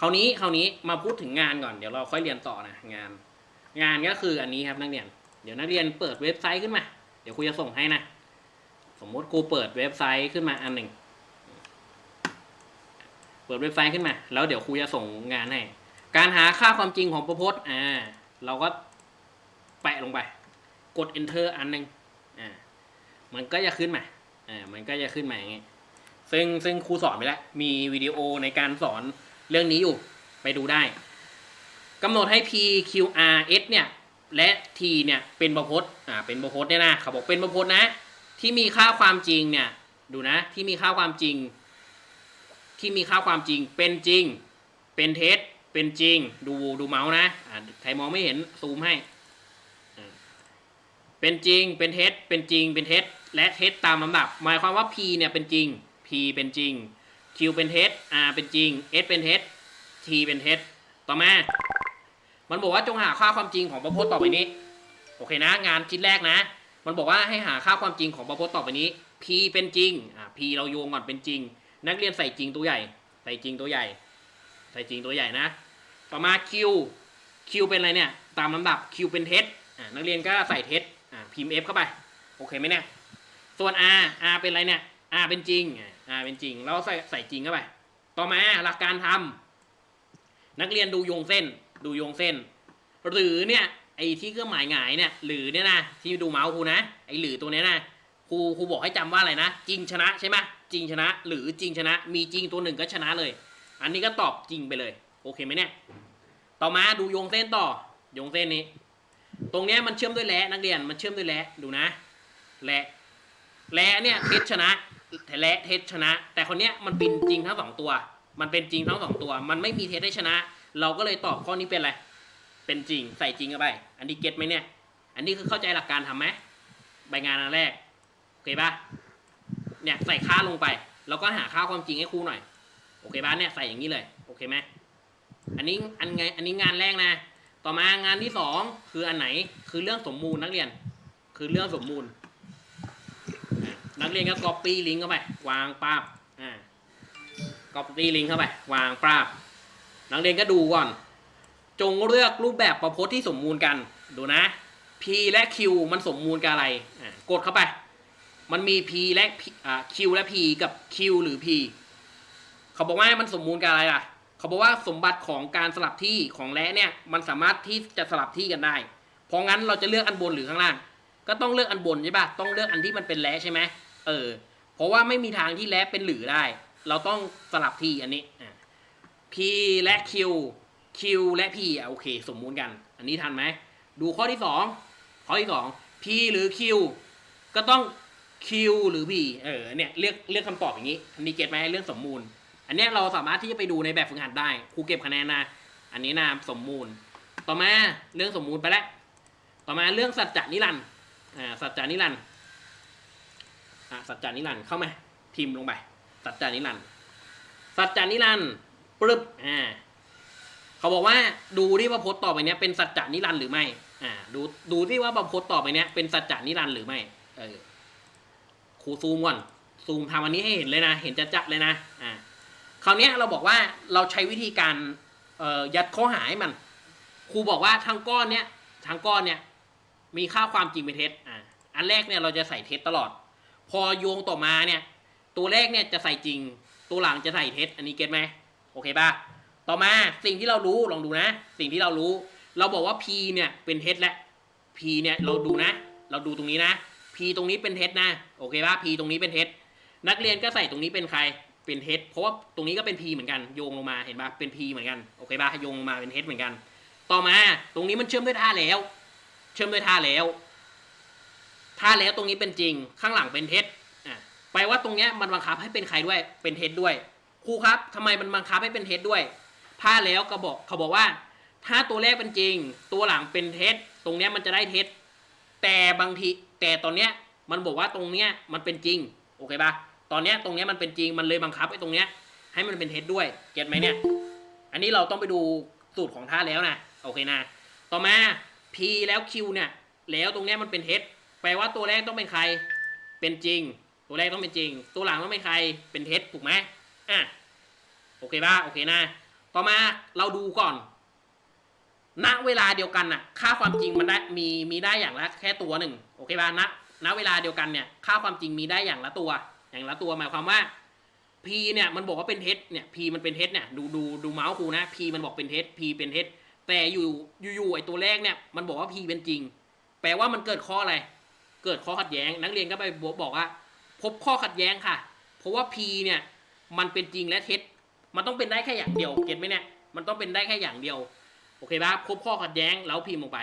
คราวนี้คราวนี้มาพูดถึงงานก่อนเดี๋ยวเราค่อยเรียนต่อนะงาน งานก็คืออันนี้ครับนักเรียน เดี๋ยวนักเรียนเปิดเว็บไซต์ขึ้นมา เดี๋ยวครูจะส่งให้นะ สมมติครูเปิดเว็บไซต์ขึ้นมาอันหนึ่งเปิดเว็บไซต์ขึ้นมา แล้วเดี๋ยวครูจะส่งงานให้ การหาค่าความจริงของประพจน์อ่าเราก็แปะลงไป กด enter อันหนึ่งอ่ามันก็จะขึ้นมาอ่ามันก็จะขึ้นมาอย่างงี้ซึ่งซึ่งครูสอนไปแล้วมีวิดีโอในการสอน เรื่องนี้อยู่ไปดูได้กำหนดให้ p q r s เนี่ยและ t เนี่ยเป็นประพจน์อ่าเป็นประพจน์เนี่ยนะเขาบอกเป็นประพจน์นะ ที่มีค่าความจริงเนี่ยดูนะที่มีค่าความจริง ที่มีค่าความจริงเป็นจริง เป็นเท็จเป็นจริง ดูดูเมาส์นะอ่าใครมองไม่เห็นซูมให้ เป็นจริงเป็นเท็จเป็นจริงเป็นเท็จและเท็จตามลำดับ หมายความว่า p เนี่ยเป็นจริง p เป็นจริง q เป็นเท็จ r เป็นจริง s เป็นเท็จ t เป็นเท็จ ต่อมา มันบอกว่าจงหาค่าความจริงของประพจน์ต่อไปนี้ โอเคนะ งานชิ้นแรกนะ มันบอกว่าให้หาค่าความจริงของประพจน์ต่อไปนี้ p เป็นจริง อ่า p เราโยงก่อนเป็นจริง นักเรียนใส่จริงตัวใหญ่ ใส่จริงตัวใหญ่ ใส่จริงตัวใหญ่นะ ต่อมา q q เป็นอะไรเนี่ย ตามลำดับ q เป็นเท็จ อ่า นักเรียนก็ใส่เท็จ อ่า พิมพ์ f เข้าไป โอเคไหมเนี่ย ส่วน r r เป็นอะไรเนี่ย r เป็นจริงอ่า r เป็นจริงเราใส่ใส่จริงเข้าไป ต่อมาหลักการทำนักเรียนดูโยงเส้น ดูโยงเส้น หรือเนี่ยไอ้ที่เครื่องหมายหงายเนี่ยหรือเนี่ยนะที่ดูเมาส์ครูนะไอ้หรือตัวเนี้ยนะครูครูบอกให้จำว่าอะไรนะจริงชนะใช่ไหมจริงชนะ หรือจริงชนะ มีจริงตัวหนึ่งก็ชนะเลย อันนี้ก็ตอบจริงไปเลย โอเคไหมเนี่ยต่อมาดูโยงเส้นต่อโยงเส้นนี้ ตรงเนี้ยมันเชื่อมด้วยแหละนักเรียนมันเชื่อมด้วยแหละดูนะแหละแหละเนี่ยเท็จชนะ แต่แหละเท็จชนะ แต่คนเนี้ยมันเป็นจริงทั้งสองตัว มันเป็นจริงทั้งสองตัว มันไม่มีเท็จให้ชนะ เราก็เลยตอบข้อนี้เป็นอะไร เป็นจริงใส่จริงเข้าไป อันนี้เก็ตไหมเนี่ย อันนี้คือเข้าใจหลักการทำไหมใบงานอันแรกโอเคปะเนี่ยใส่ค่าลงไป แล้วก็หาค่าความจริงให้ครูหน่อยโอเคปะเนี่ยใส่อย่างนี้เลยโอเคไหมอันนี้อันไงอันนี้งานแรกนะ ต่อมางานที่สองคืออันไหนคือเรื่องสมมูลนักเรียน คือเรื่องสมมูล นักเรียนก็ copy ลิงก์เข้าไป วางปาบอ่า copy ลิงก์เข้าไป วางปาบนักเรียนก็ดูก่อน จงเลือกรูปแบบประพจน์ที่สมมูลกัน ดูนะ p และ q มันสมมูลกับอะไรอะกดเข้าไป มันมี p และ P อ่า q และ p กับ q หรือ p เขาบอกว่ามันสมมูลกับอะไรล่ะ เขาบอกว่าสมบัติของการสลับที่ของและเนี่ย มันสามารถที่จะสลับที่กันได้ เพราะงั้นเราจะเลือกอันบนหรือข้างล่าง ก็ต้องเลือกอันบนใช่ปะต้องเลือกอันที่มันเป็นและใช่ไหม เออ เพราะว่าไม่มีทางที่และเป็นหรือได้ เราต้องสลับที่อันนี้อะ p และ q q และ p อะโอเค สมมูลกัน อันนี้ทันไหม ดูข้อที่สองข้อที่สอง p หรือ q ก็ต้อง q หรือ p เออเนี่ยเลือกเลือกคำตอบอย่างนี้อันนี้เก็ตไหมเรื่องสมมูล อันเนี้ยเราสามารถที่จะไปดูในแบบฝึกหัดได้ครูเก็บคะแนนนะอันนี้นะสมมูล ต่อมาเรื่องสมมูลไปแล้วต่อมาเรื่องสัจจานิรันดร์อ่าสัจจานิรันดร์ อ่าสัจจานิรันดร์เข้ามาพิมพ์ลงไป สัจจานิรันดร์สัจจานิรันดร์ปึ๊บอ่าเขาบอกว่าดูที่ว่าพจน์ต่อไปเนี้ยเป็นสัจจานิรันดร์หรือไม่อ่าดูดูที่ว่าพจน์ต่อไปเนี้ยเป็นสัจจานิรันดร์หรือไม่เออครูซูมก่อนซูมทำอันนี้ให้เห็นเลยนะ เห็นจัดเลยนะอ่าคราวนี้เราบอกว่าเราใช้วิธีการเอ่อยัดข้อหาให้มัน ครูบอกว่าทั้งก้อนเนี้ยทั้งก้อนเนี้ยมีค่าความจริงเป็นเท็จอ่าอันแรกเนี่ยเราจะใส่เท็จตลอด พอโยงต่อมาเนี่ย ตัวแรกเนี่ยจะใส่จริง ตัวหลังจะใส่เท็จอันนี้เก็ตไหมโอเคป่ะต่อมาสิ่งที่เรารู้ลองดูนะ สิ่งที่เรารู้ เราบอกว่า p เนี่ยเป็นเท็จและ p เนี่ยเราดูนะ เราดูตรงนี้นะ p ตรงนี้เป็นเท็จนะโอเคป่ะ p ตรงนี้เป็นเท็จนักเรียนก็ใส่ตรงนี้เป็นใครเป็นเท็จเพราะว่าตรงนี้ก็เป็น p เหมือนกันโยงลงมาเห็นปะเป็น p เหมือนกันโอเคปะโยงลงมาเป็นเท็จเหมือนกัน ต่อมาตรงนี้มันเชื่อมด้วยท่าแล้ว เชื่อมด้วยท่าแล้ว ท่าแล้วตรงนี้เป็นจริงข้างหลังเป็นเท็จอะแปลว่าตรงเนี้ยมันบังคับให้เป็นใครด้วยเป็นเท็จด้วยครูครับทำไมมันบังคับให้เป็นเท็จด้วยท่าแล้วก็บอกเขาบอกว่า ถ้าตัวแรกเป็นจริง ตัวหลังเป็นเท็จตรงเนี้ยมันจะได้เท็จแต่บางทีแต่ตอนเนี้ยมันบอกว่าตรงเนี้ยมันเป็นจริงโอเคปะตอนเนี้ยตรงเนี้ยมันเป็นจริงมันเลยบังคับไอ้ตรงเนี้ยให้มันเป็นเท็จด้วยเก็ตไหมเนี่ย อันนี้เราต้องไปดูสูตรของท่าแล้วนะโอเคนะ ต่อมา p แล้ว q เนี่ยแล้วตรงเนี้ยมันเป็นเท็จ ลว่าตัวแรกต้องเป็นใคร เป็นจริง ตัวแรกต้องเป็นจริง ตัวหลังต้องเป็นใคร เป็นเท็จถูกไหมอะ โอเคป่ะ โอเคนะ ต่อมาเราดูก่อน ณ เวลาเดียวกันน่ะ ค่าความจริงมันได้มีมีได้อย่างละแค่ตัวหนึ่ง โอเคป่ะ ณ ณ เวลาเดียวกันเนี่ย ค่าความจริงมีได้อย่างละตัว อย่างละตัวหมายความว่า p เนี่ยมันบอกว่าเป็นเท็จ เนี่ย p มันเป็นเท็จเนี่ย ดูดูดูเมาส์ครูนะ p มันบอกเป็นเท็จ p เป็นเท็จ แต่อยู่อยู่ไอตัวแรกเนี่ย มันบอกว่า p เป็นจริง แปลว่ามันเกิดข้ออะไร เกิดข้อขัดแย้ง นักเรียนก็ไปบอกว่า พบข้อขัดแย้งค่ะ เพราะว่า p เนี่ยมันเป็นจริงและเท็จ มันต้องเป็นได้แค่อย่างเดียวเก็ตไหมเนี่ยมันต้องเป็นได้แค่อย่างเดียวโอเคป่ะพบข้อขัดแย้งแล้วพิมพ์ลงไป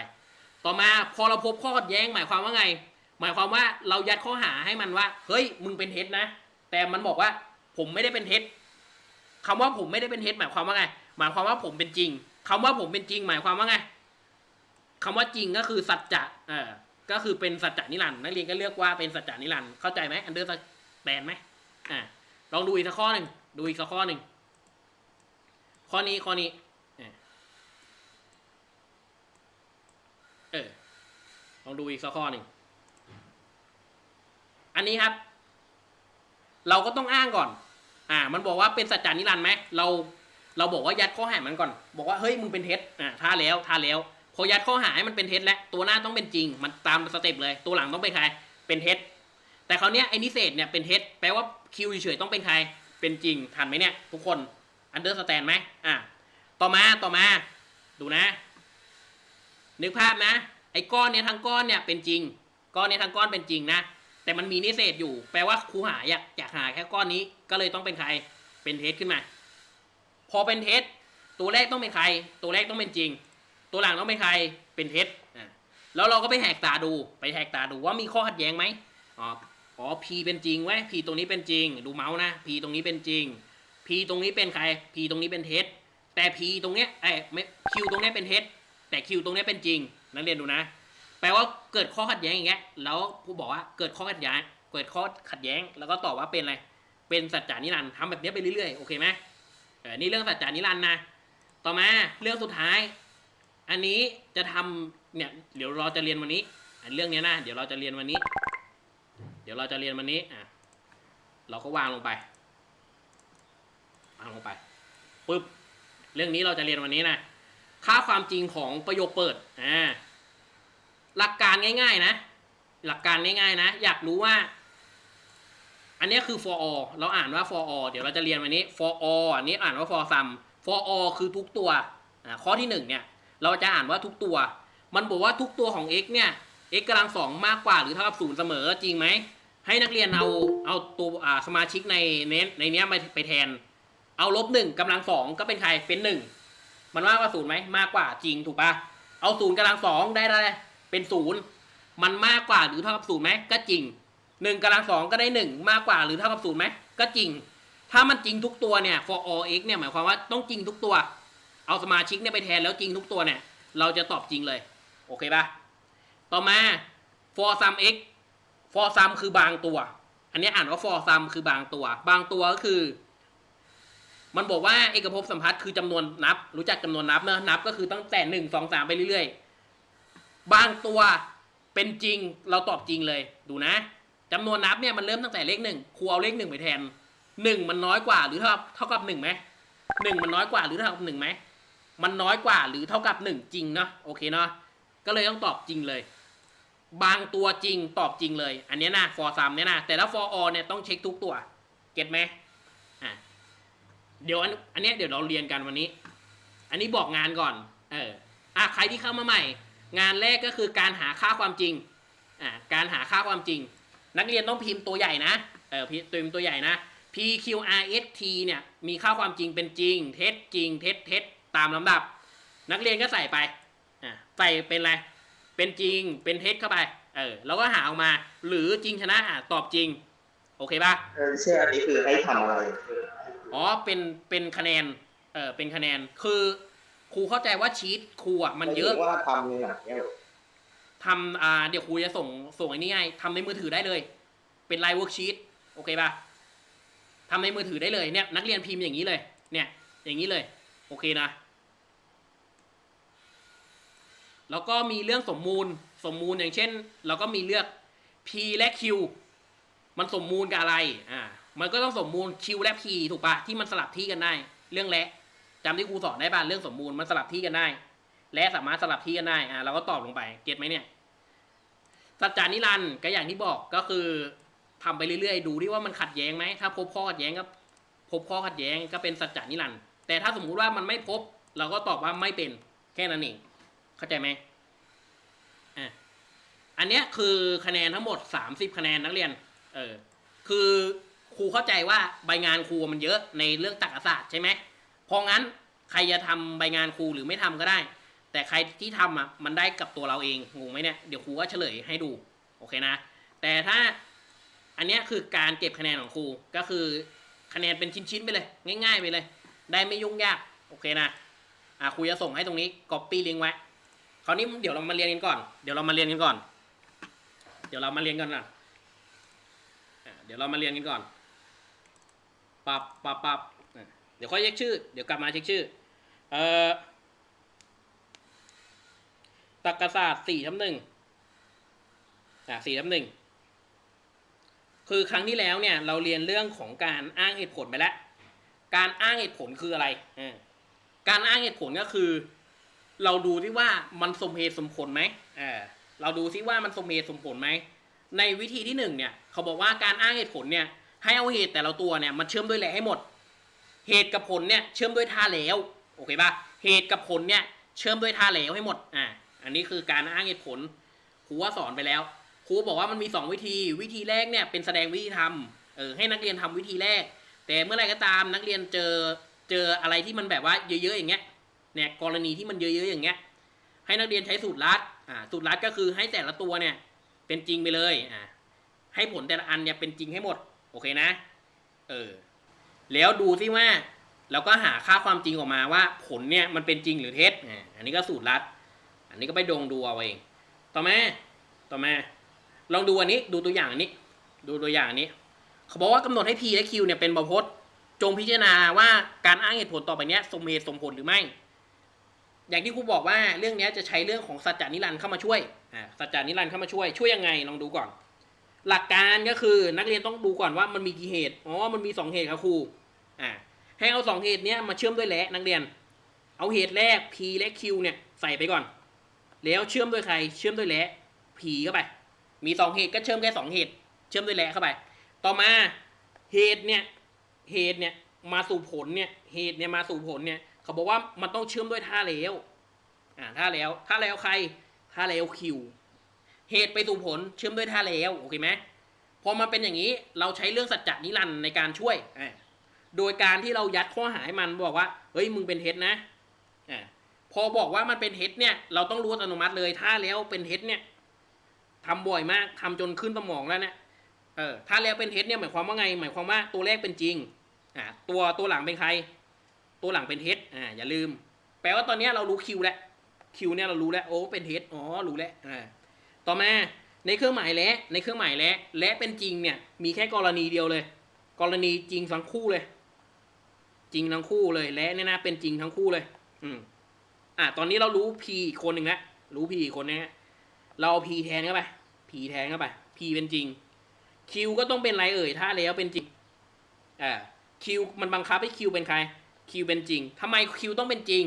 ต่อมาพอเราพบข้อขัดแย้งหมายความว่าไง หมายความว่าเรายัดข้อหาให้มันว่า เฮ้ยมึงเป็นเท็จนะ แต่มันบอกว่าผมไม่ได้เป็นเท็จคำว่าผมไม่ได้เป็นเท็จหมายความว่าไง หมายความว่าผมเป็นจริงคำว่าผมเป็นจริง หมายความว่าไงคำว่าจริงก็คือสัจจะเออ ก็คือเป็นสัจจะนิรันดร์นักเรียนก็เรียกว่าเป็นสัจจะนิรันดร์เข้าใจไหมอันเดอร์สแตนไหมอ่าลองดูอีกสักข้อหนึ่งดูอีกสักข้อหนึ่งข้อนี้ข้อนี้เออลองดูอีกสักข้อหนึ่งอันนี้ครับ เราก็ต้องอ้างก่อน อ่า มันบอกว่าเป็นสัจจานิรันดร์ไหมเรา เราบอกว่ายัดข้อหามันก่อน บอกว่าเฮ้ยมึงเป็นเท็จอ่าท่าแล้วท่าแล้ว พอยัดข้อหาให้มันเป็นเท็จแล้วตัวหน้าต้องเป็นจริง มันตามสเต็ปเลย ตัวหลังต้องเป็นใคร เป็นเท็จ แต่คราวนี้ไอ้นิเศษเนี่ยเป็นเท็จแปลว่าคิวเฉยๆต้องเป็นใคร เป็นจริงทันไหมเนี่ยทุกคนอันเดอร์สแตนไหมอ่าต่อมาต่อมา ดูนะ นึกภาพนะ ไอ้ก้อนเนี่ยทั้งก้อนเนี่ยเป็นจริง ก้อนเนี่ยทั้งก้อนเป็นจริงนะ แต่มันมีนิเศษอยู่ แปลว่าครูหาอยากอยากหาแค่ก้อนนี้ก็เลยต้องเป็นใคร เป็นเท็จขึ้นมา พอเป็นเท็จตัวแรกต้องเป็นใคร ตัวแรกต้องเป็นจริง ตัวหลังต้องเป็นใครเป็นเท็จอะแล้วเราก็ไปแหกตาดูไปแหกตาดูว่ามีข้อขัดแย้งไหมอ๋ออ๋อ P เป็นจริงไว้ย P ตรงนี้เป็นจริง ดูเมาส์นะ P ตรงนี้เป็นจริง P ตรงนี้เป็นใคร P ตรงนี้เป็นเท็จแต่ P ตรงเนี้ยไอ้ไม่ Q ตรงเนี้ยเป็นเท็จแต่ Q ตรงเนี้ยเป็นจริง นักเรียนดูนะ แปลว่าเกิดข้อขัดแย้งอย่างเงี้ยแล้วครูบอกว่าเกิดข้อขัดแย้งเกิดข้อขัดแย้ง แล้วก็ตอบว่าเป็นอะไรเป็นสัจจานิรันดร์ทำแบบเนี้ยไปเรื่อยๆโอเคไหมเออนี่เรื่องสัจจานิรันดร์นะต่อมาเรื่องสุดท้าย อันนี้จะทำเนี่ยเดี๋ยวเราจะเรียนวันนี้อันเรื่องนี้นะเดี๋ยวเราจะเรียนวันนี้ เดี๋ยวเราจะเรียนวันนี้อะเราก็วางลงไปวางลงไปปึ๊บเรื่องนี้เราจะเรียนวันนี้นะค่าความจริงของประโยคเปิดอ่าหลักการง่าย ๆ นะ หลักการง่าย ๆ นะ อยากรู้ว่า อันนี้คือ for all เราอ่านว่า for all เดี๋ยวเราจะเรียนวันนี้ for all อันนี้อ่านว่า for sum for all คือทุกตัวอ่าข้อที่หนึ่งเนี่ย เราจะอ่านว่าทุกตัว มันบอกว่าทุกตัวของ x เนี่ย x กำลังสองมากกว่าหรือเท่ากับศูนย์เสมอจริงไหม ให้นักเรียนเอาเอาตัวอ่าสมาชิกในเน้นในเนี้ยไปแทน เอาลบหนึ่งกำลังสองก็เป็นใครเป็นหนึ่งมันมากกว่าศูนย์ไหมมากกว่าจริงถูกปะเอาศูนย์กำลังสองได้ได้เป็นศูนย์มันมากกว่าหรือเท่ากับศูนย์ไหมก็จริงหนึ่งกำลังสองก็ได้หนึ่งมากกว่าหรือเท่ากับศูนย์ไหมก็จริง ถ้ามันจริงทุกตัวเนี่ย for all x เนี่ยหมายความว่าต้องจริงทุกตัว เอาสมาชิกเนี่ยไปแทนแล้วจริงทุกตัวเนี่ย เราจะตอบจริงเลย โอเคปะต่อมา for sum x for sum คือบางตัว อันนี้อ่านว่า for sum คือบางตัว บางตัวก็คือ มันบอกว่าเอกภพสัมพัทธ์คือจำนวนนับ รู้จักจำนวนนับเนอะนับ ก็คือตั้งแต่หนึ่งสองสามไปเรื่อยๆ บางตัวเป็นจริงเราตอบจริงเลย ดูนะจำนวนนับเนี่ยมันเริ่มตั้งแต่เลขหนึ่งครูเอาเลขหนึ่งไปแทนหนึ่งมันน้อยกว่าหรือเท่าเท่ากับหนึ่งไหมหนึ่งมันน้อยกว่าหรือเท่ากับหนึ่งไหม มันน้อยกว่าหรือเท่ากับหนึ่งจริงเนาะโอเคเนาะก็เลยต้องตอบจริงเลย บางตัวจริงตอบจริงเลย อันนี้นะ for sum เนี่ยนะแต่ถ้า for all เนี่ยต้องเช็คทุกตัวเก็ตไหมอะเดี๋ยวอันอันนี้เดี๋ยวเราเรียนกันวันนี้ อันนี้บอกงานก่อน เอออะใครที่เข้ามาใหม่ งานแรกก็คือการหาค่าความจริงอะการหาค่าความจริง นักเรียนต้องพิมพ์ตัวใหญ่นะเออพิมพ์ตัวใหญ่นะ P Q R S T เนี่ยมีค่าความจริงเป็นจริง เท็จจริง เท็จเท็จ ตามลำดับ นักเรียนก็ใส่ไปอะใส่เป็นอะไรเป็นจริงเป็นเท็จเข้าไป เออแล้วก็หาออกมา หรือจริงชนะอะตอบจริง โอเคป่ะเออใช่อันนี้คือให้ทำอะไรอ๋อเป็นเป็นคะแนนเออเป็นคะแนนคือครูเข้าใจว่าชีตครูอะมันเยอะหายถึงว่าทำในหนังเนี่ยทำอ่าเดี๋ยวครูจะส่งส่งไอ้นี่ให้ทำในมือถือได้เลย เป็นไลน์เวิร์กชีตโอเคป่ะทำในมือถือได้เลยเนี่ยนักเรียนพิมพ์อย่างนี้เลย เนี่ย อย่างนี้เลย โอเคนะ แล้วก็มีเรื่องสมมูลสมมูลอย่างเช่น เราก็มีเลือก P และ Q มันสมมูลกับอะไรอ่ามันก็ต้องสมมูล Q และ P ถูกปะที่มันสลับที่กันได้ เรื่องและจำที่ครูสอนได้ปะเรื่องสมมูลมันสลับที่กันได้ และสามารถสลับที่กันได้อ่าเราก็ตอบลงไปเก็ตไหมเนี่ยสัจจานิรันด์ก็อย่างที่บอกก็คือทำไปเรื่อยๆ ดูที่ว่ามันขัดแย้งไหมถ้าพบข้อขัดแย้งก็พบข้อขัดแย้งก็เป็นสัจจานิรันด์แต่ถ้าสมมุติว่ามันไม่พบ เราก็ตอบว่าไม่เป็นแค่นั้นเอง เข้าใจไหมอะอันเนี้ยคือคะแนนทั้งหมดสามสิบคะแนนนักเรียน เออ คือครูเข้าใจว่าใบงานครูมันเยอะในเรื่องตรรกศาสตร์ใช่ไหมเพราะงั้นใครจะทำใบงานครูหรือไม่ทำก็ได้ แต่ใครที่ทำอะมันได้กับตัวเราเองงงไหมเนี่ยเดี๋ยวครูก็เฉลยให้ดูโอเคนะ แต่ถ้าอันเนี้ยคือการเก็บคะแนนของครูก็คือคะแนนเป็นชิ้นๆไปเลย ง่าย ๆ ไปเลย ได้ไม่ยุ่งยาก โอเคนะอะครูจะส่งให้ตรงนี้ copy ลิงก์ไว้ คราวนี้เดี๋ยวเรามาเรียนกันก่อน เดี๋ยวเรามาเรียนกันก่อน เดี๋ยวเรามาเรียนกันนะเดี๋ยวเรามาเรียนกันก่อนปับปับปับเดี๋ยวค่อยเช็คชื่อ เดี๋ยวกลับมาเช็คชื่อ เอ่อตรรกศาสตร์สี่ทับหนึ่งอ่าสี่ทับหนึ่ง คือครั้งที่แล้วเนี่ย เราเรียนเรื่องของการอ้างเหตุผลไปแล้ว การอ้างเหตุผลคืออะไร การอ้างเหตุผลก็คือ เราดูที่ว่ามันสมเหตุสมผลไหมอ่าเราดูที่ว่ามันสมเหตุสมผลไหม ในวิธีที่หนึ่งเนี่ย เขาบอกว่าการอ้างเหตุผลเนี่ยให้เอาเหตุแต่ละตัวเนี่ยมันเชื่อมด้วยแหละให้หมด เหตุกับผลเนี่ยเชื่อมด้วยท่าแล้วโอเคปะเหตุกับผลเนี่ยเชื่อมด้วยท่าแล้วให้หมดอ่าอันนี้คือการอ้างเหตุผลครูว่าสอนไปแล้วครูบอกว่ามันมี 2 วิธี วิธีแรกเนี่ยเป็นแสดงวิธีทำเออให้นักเรียนทำวิธีแรก แต่เมื่อไรก็ตามนักเรียนเจอเจออะไรที่มันแบบว่าเยอะๆอย่างเงี้ย เนี่ยกรณีที่มันเยอะๆอย่างเงี้ย ให้นักเรียนใช้สูตรลัดอ่าสูตรลัดก็คือให้แต่ละตัวเนี่ย เป็นจริงไปเลยอ่าให้ผลแต่ละอันเนี่ยเป็นจริงให้หมด โอเคนะ เออ แล้วดูซิว่าเราก็หาค่าความจริงออกมาว่า ผลเนี่ยมันเป็นจริงหรือเท็จอ่าอันนี้ก็สูตรลัด อันนี้ก็ไปดงดูเอาเอง ต่อมา ต่อมา ลองดูอันนี้ ดูตัวอย่างอันนี้ ดูตัวอย่างอันนี้ เขาบอกว่ากำหนดให้ P และ Q เนี่ยเป็นบพจน์ จงพิจารณาว่าการอ้างเหตุผลต่อไปเนี้ยสมเหตุสมผลหรือไม่ อย่างที่ครูบอกว่าเรื่องนี้จะใช้เรื่องของสัจจานิรันดร์เข้ามาช่วยอ่าสัจจานิรันดร์เข้ามาช่วยช่วยยังไงลองดูก่อน หลักการก็คือนักเรียนต้องดูก่อนว่ามันมีกี่เหตุอ๋อมันมีสองเหตุครับครูอ่าให้เอาสองเหตุเนี้ยมาเชื่อมด้วยและนักเรียน เอาเหตุแรก P และ Q เนี่ยใส่ไปก่อน แล้วเชื่อมด้วยใครเชื่อมด้วยและ P เข้าไป มีสองเหตุก็เชื่อมแค่สองเหตุ เชื่อมด้วยและเข้าไป ต่อมาเหตุเนี่ยเหตุเนี่ยมาสู่ผลเนี่ยเหตุเนี่ยมาสู่ผลเนี่ย เขาบอกว่ามันต้องเชื่อมด้วยท่าแล้ว อ่าท่าแล้วท่าแล้วใครท่าแล้ว Q เหตุไปสู่ผลเชื่อมด้วยท่าแล้วโอเคไหมพอมาเป็นอย่างนี้เราใช้เรื่องสัจจะนิรันดร์ในการช่วยอ่าโดยการที่เรายัดข้อหาให้มันบอกว่า เฮ้ยมึงเป็นเท็จนะอ่าพอบอกว่ามันเป็นเท็จเนี่ย เราต้องรู้อัตโนมัติเลยถ้าแล้วเป็นเท็จเนี่ยทำบ่อยมากทำจนขึ้นสมองแล้วเนี่ยเออถ้าแล้วเป็นเท็จเนี่ยหมายความว่าไง หมายความว่าตัวแรกเป็นจริงอ่าตัวตัวหลังเป็นใคร ตัวหลังเป็นเท็จอ่าอย่าลืม แปลว่าตอนนี้เรารู้คิวแล้วคิวเนี่ยเรารู้แล้วโอ้เป็นเท็จอ๋อรู้แล้วอ่าต่อมาในเครื่องหมายและในเครื่องหมายและและเป็นจริงเนี่ยมีแค่กรณีเดียวเลย กรณีจริงทั้งคู่เลย จริงทั้งคู่เลยและเนี่ยนะเป็นจริงทั้งคู่เลย อืมอะตอนนี้เรารู้ P อีกคนหนึ่งแล้วรู้ P อีกคนนะเราเอา P แทนเข้าไป P แทนเข้าไป P เป็นจริง Q ก็ต้องเป็นไรเอ่ยถ้าแล้วเป็นจริงอ่า Q มันบังคับให้ Q เป็นใคร Q เป็นจริงทำไม Q ต้องเป็นจริง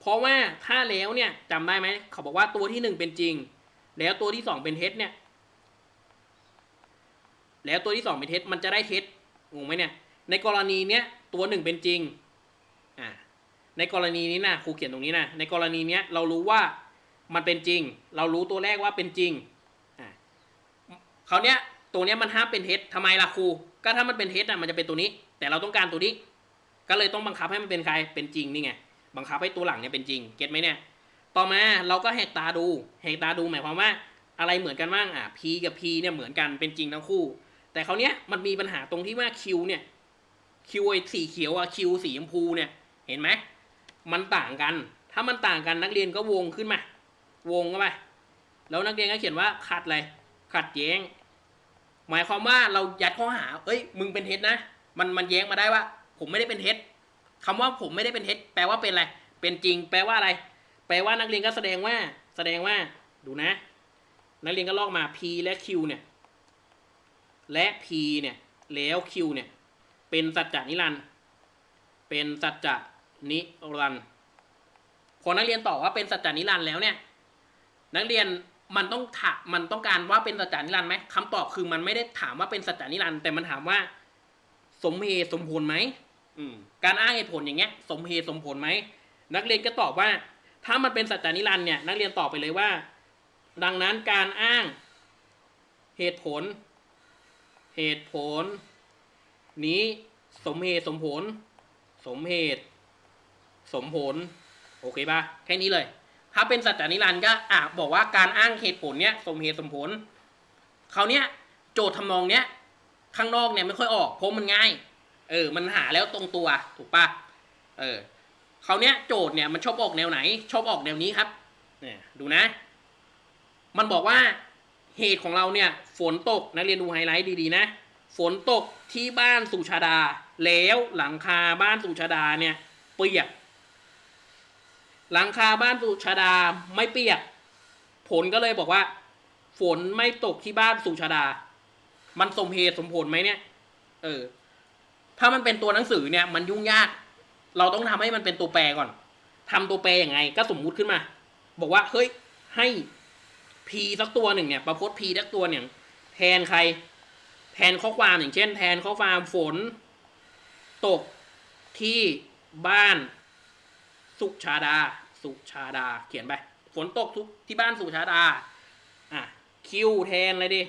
เพราะว่าถ้าแล้วเนี่ยจำได้ไหมเขาบอกว่าตัวที่หนึ่งเป็นจริง แล้วตัวที่สองเป็นเท็จเนี่ย แล้วตัวที่สองเป็นเท็จมันจะได้เท็จงงไหมเนี่ย ในกรณีเนี้ยตัวหนึ่งเป็นจริงอ่าในกรณีนี้นะครูเขียนตรงนี้นะในกรณีเนี้ยเรารู้ว่ามันเป็นจริง เรารู้ตัวแรกว่าเป็นจริงอ่าเขาวเนี้ยตัวเนี้ยมันห้ามเป็นเท็จทำไมล่ะครูก็ถ้ามันเป็นเท็จอะมันจะเป็นตัวนี้ แต่เราต้องการตัวนี้ ก็เลยต้องบังคับให้มันเป็นใครเป็นจริงนี่ไงบังคับให้ตัวหลังเนี่ยเป็นจริงเก็ตไหมเนี่ยต่อมาเราก็แหกตาดูแหกตาดูหมายความว่าอะไรเหมือนกันบ้างอะ P กับ P เนี่ยเหมือนกันเป็นจริงทั้งคู่ แต่เขาวเนี้ยมันมีปัญหาตรงที่ว่า Q เนี่ยคิวไอ้สีเขียวอะคิวสีชมพูเนี่ยเห็นไหมมันต่างกัน ถ้ามันต่างกันนักเรียนก็วงขึ้นมา วงเข้าไปแล้วนักเรียนก็เขียนว่าขัดอะไรขัดแย้ง หมายความว่าเรายัดข้อหา เอ้ย มึงเป็นเท็จนะ มันมันแย้งมาได้ว่า ผมไม่ได้เป็นเท็จคำว่าผมไม่ได้เป็นเท็จแปลว่าเป็นอะไร เป็นจริง แปลว่าอะไร แปลว่านักเรียนก็แสดงว่า แสดงว่า ดูนะ นักเรียนก็ลอกมา P และ Q เนี่ย และ P เนี่ย แล้ว Q เนี่ย เป็นสัจจนิรันด์เป็นสัจจะนิรันด์พอนักเรียนตอบว่าเป็นสัจจนิรันด์แล้วเนี่ย นักเรียนมันต้องถามมันต้องการว่าเป็นสัจจานิรันด์ไหมคำตอบคือมันไม่ได้ถามว่าเป็นสัจจานิรันด์แต่มันถามว่า สมเหตุสมผลไหม การอ้างเหตุผลอย่างเงี้ย สมเหตุสมผลไหมนักเรียนก็ตอบว่า ถ้ามันเป็นสัจจานิรันด์เนี่ยนักเรียนตอบไปเลยว่า ดังนั้นการอ้างเหตุผล เหตุผล นี้สมเหตุสมผล สมเหตุ สมผล โอเคปะแค่นี้เลย ถ้าเป็นสัจจานิรันด์ก็อะบอกว่าการอ้างเหตุผลเนี้ยสมเหตุสมผลคราวเนี้ยโจทย์ทำนองเนี้ยข้างนอกเนี่ยไม่ค่อยออกเพราะมันง่าย เออ มันหาแล้วตรงตัวถูกปะเออคราวเนี้ยโจทย์เนี่ยมันชอบออกแนวไหน ชอบออกแนวนี้ครับเนี่ยดูนะ มันบอกว่าเหตุของเราเนี่ย ฝนตกนักเรียนดูไฮไลท์ดีๆนะ ฝนตกที่บ้านสุชาดา แล้วหลังคาบ้านสุชาดาเนี่ยเปียก หลังคาบ้านสุชาดาไม่เปียก ผลก็เลยบอกว่า ฝนไม่ตกที่บ้านสุชาดา มันสมเหตุสมผลไหมเนี่ย เออ ถ้ามันเป็นตัวหนังสือเนี่ยมันยุ่งยาก เราต้องทำให้มันเป็นตัวแปรก่อนทำตัวแปรยังไง ก็สมมุติขึ้นมา บอกว่าเฮ้ยให้ p สักตัวหนึ่งเนี่ย ประพจน์ p สักตัวเนี่ยแทนใคร แทนข้อความอย่างเช่น แทนข้อความฝน ตกที่บ้าน สุชาดา สุชาดา เขียนไป ฝนตกทุกที่บ้านสุชาดา อะคิวแทนอะไรดิ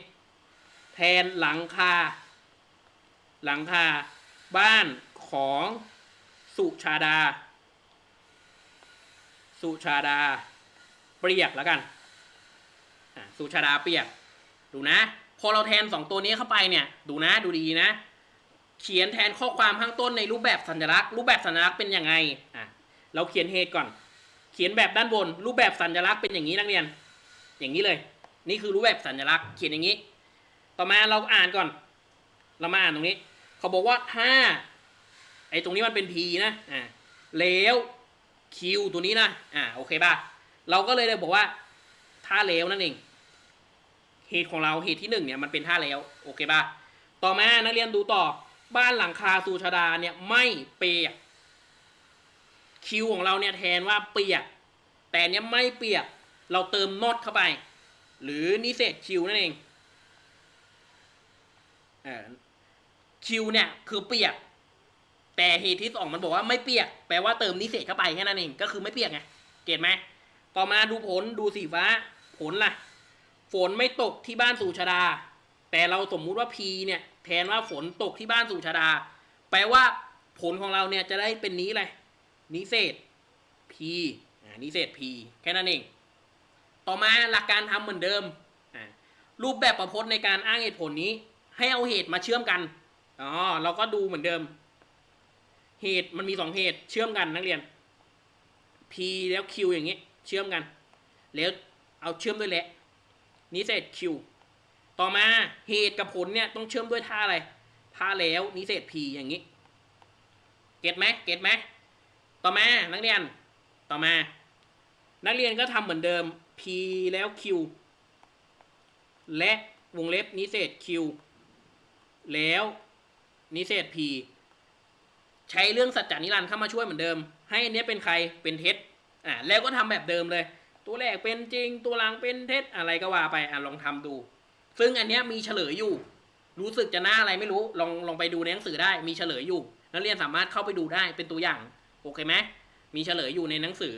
แทนหลังคา หลังคา บ้านของสุชาดา สุชาดา เปียกแล้วกันสุชาดาเปียก ดูนะ พอเราแทนสองตัวนี้เข้าไปเนี่ย ดูนะ ดูดีนะ เขียนแทนข้อความข้างต้นในรูปแบบสัญลักษณ์ รูปแบบสัญลักษณ์เป็นยังไง อะ เราเขียนเหตุก่อน เขียนแบบด้านบน รูปแบบสัญลักษณ์เป็นอย่างนี้นักเรียน อย่างนี้เลย นี่คือรูปแบบสัญลักษณ์ เขียนอย่างนี้ ต่อมาเราอ่านก่อน เรามาอ่านตรงนี้ เขาบอกว่าถ้าไอ้ตรงนี้มันเป็น p นะอ่าแล้ว q ตัวนี้นะอ่าโอเคป่ะเราก็เลยเลยบอกว่าถ้าแล้วนั่นเองเหตุของเราเหตุที่หนึ่งเนี่ยมันเป็นท่าแล้วโอเคป่ะต่อมานักเรียนดูต่อบ้านหลังคาสูชาดาเนี่ยไม่เปียกคิวของเราเนี่ยแทนว่าเปียก แต่เนี้ยไม่เปียก เราเติม not เข้าไป หรือนิเศษคิวนั่นเองเออ คิวเนี่ยคือเปียก แต่เหตุที่สองมันบอกว่าไม่เปียก แปลว่าเติมนิเศษเข้าไปแค่นั้นเอง ก็คือไม่เปียกไง เก็ตไหม ต่อมาดูผลดูสีฟ้า ผลล่ะ ฝนไม่ตกที่บ้านสุชาดา แต่เราสมมุติว่า P เนี่ย แทนว่าฝนตกที่บ้านสุชาดา แปลว่าผลของเราเนี่ยจะได้เป็นนี้เลยนิเศษ P อ่านิเศษ P แค่นั้นเอง ต่อมาหลักการทำเหมือนเดิม รูปแบบประพจน์ในการอ้างเหตุผลนี้ ให้เอาเหตุมาเชื่อมกัน อ๋อเราก็ดูเหมือนเดิม เหตุมันมีสองเหตุ เชื่อมกันนักเรียน P แล้ว Q อย่างนี้ เชื่อมกัน แล้วเอาเชื่อมด้วยแหละนิเศษ Q ต่อมาเหตุกับผลเนี่ยต้องเชื่อมด้วยท่าอะไรท่าแล้วนิเศษ P อย่างนี้ เก็ตไหมเก็ตไหมต่อมานักเรียน ต่อมา นักเรียนก็ทำเหมือนเดิม P แล้ว Q และวงเล็บนิเศษ Q แล้ว นิเศษ P ใช้เรื่องสัจจานิรันดร์เข้ามาช่วยเหมือนเดิม ให้อันนี้เป็นใครเป็นเท็จอ่าแล้วก็ทำแบบเดิมเลย ตัวแรกเป็นจริง ตัวหลังเป็นเท็จอะไรก็ว่าไปอะลองทำดู ซึ่งอันนี้มีเฉลยอยู่ รู้สึกจะหน้าอะไรไม่รู้ลองลองไปดูในหนังสือได้มีเฉลยอยู่นักเรียนสามารถเข้าไปดูได้เป็นตัวอย่างโอเคไหมมีเฉลยอยู่ในหนังสือ